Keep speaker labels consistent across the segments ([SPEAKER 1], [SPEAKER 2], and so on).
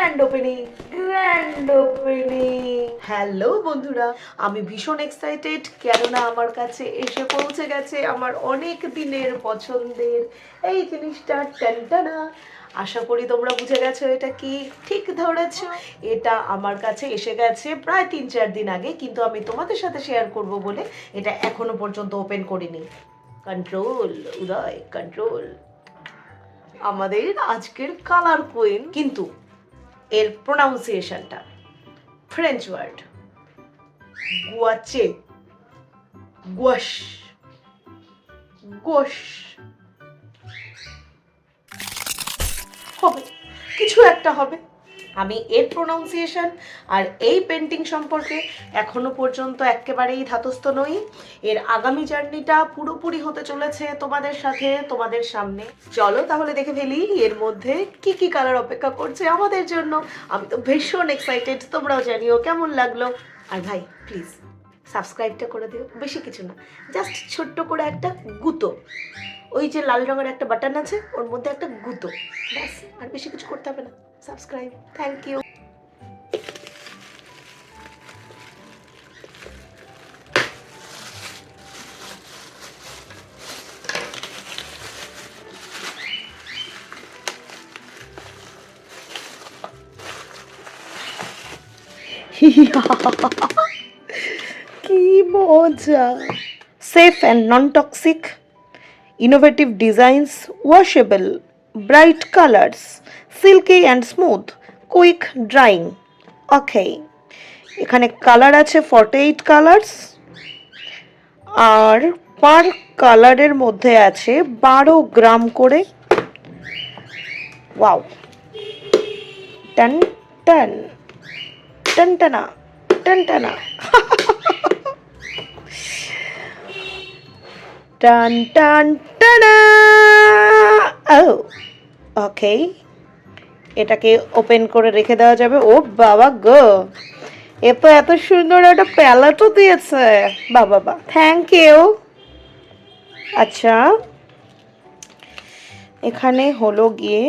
[SPEAKER 1] Grand opening grand opening hello বন্ধুরা। আমি ভীষণ এক্সাইটেড কেননা আমার কাছে এসে পৌঁছে গেছে আমার অনেক দিনের পছন্দের এই জিনিসটা। ট্যান্টানা আশা করি তোমরা বুঝে গেছো এটা কি। ঠিক ধরেছো। এটা আমার কাছে এসে গেছে প্রায় তিন চার দিন আগে, কিন্তু আমি তোমাদের সাথে শেয়ার করব বলে এটা এখনও পর্যন্ত ওপেন করিনি। কন্ট্রোল উদয় কন্ট্রোল আমাদের আজকের কালার কুইন কিন্তু এর প্রোনাউন্সিয়েশনটা ফ্রেঞ্চ ওয়ার্ড গুয়াচে গোশ গোশ হবে। কিছু একটা হবে। আমি এর প্রোনাউন্সিয়েশন আর এই পেন্টিং সম্পর্কে এখনও পর্যন্ত একেবারেই ধাতস্থ নই। এর আগামী জার্নিটা পুরোপুরি হতে চলেছে তোমাদের সাথে, তোমাদের সামনে। চলো তাহলে দেখে ফেলি, এর মধ্যে কি কি কালার অপেক্ষা করছে আমাদের জন্য। আমি তো ভীষণ এক্সাইটেড তোমরাও জানিও কেমন লাগল। আর ভাই প্লিজ সাবস্ক্রাইবটা করে দিও বেশি কিছু না। জাস্ট ছোট্ট করে একটা গুতো। ওই যে লাল রঙের একটা বাটন আছে ওর মধ্যে একটা গুতো। ব্যাস আর বেশি কিছু করতে হবে না। সাবস্ক্রাইব থ্যাংক ইউ কি মজা safe and non toxic innovative designs washable bright colours silky and smooth quick drying okay এখানে কালার আছে ফর্টি এইট কালার্স আর পার কালারের মধ্যে আছে বারো গ্রাম করে ওয়াও টান টান টান টানা টান টানা টান ও ওকে এটাকে ওপেন করে রেখে দেওয়া যাবে। ও বাবা গো। এ তো এত সুন্দর একটা প্যালেটও দিয়েছে। বাবা বা থ্যাংক ইউ আচ্ছা। এখানে হলো গিয়ে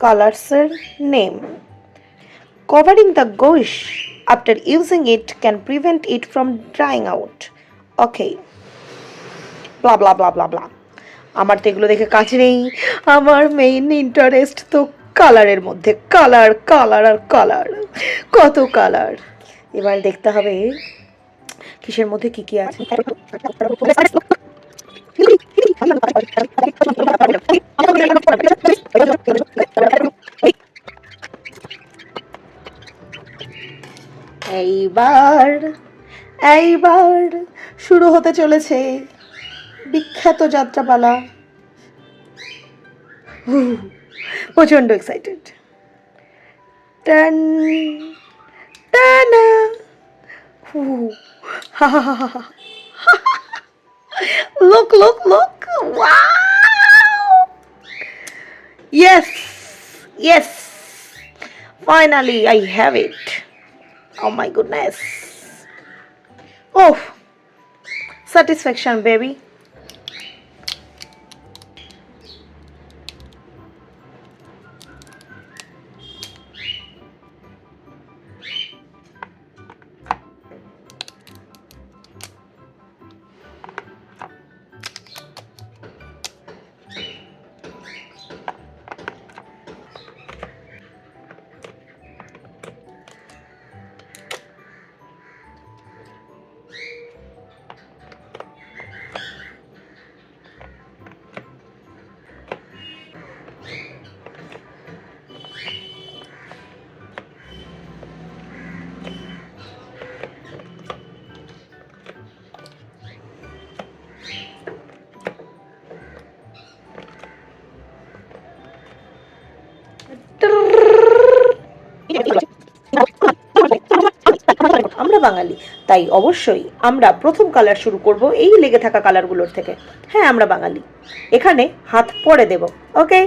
[SPEAKER 1] কালার্সের name Covering the gouache after using it, can prevent it from drying out. Okay. Blah blah blah blah আমার তো এগুলো দেখে কাজ নেই। আমার মেইন ইন্টারেস্ট তো কালারের মধ্যে। কালার কালার আর কালার কত কালার এবার দেখতে হবে কিসের মধ্যে কি কি আছে। এইবার এইবার শুরু হতে চলেছে। বিখ্যাত যাত্রাপালা প্রচণ্ড এক্সাইটেড টান টানা হা হা হা হা হা look look look wow yes yes finally i have it oh my goodness oh satisfaction baby আমরা বাঙালি, তাই অবশ্যই আমরা প্রথম কালার শুরু করব এই লেগে থাকা কালারগুলোর থেকে। হ্যাঁ আমরা বাঙালি। এখানে হাত পরে দেব ওকে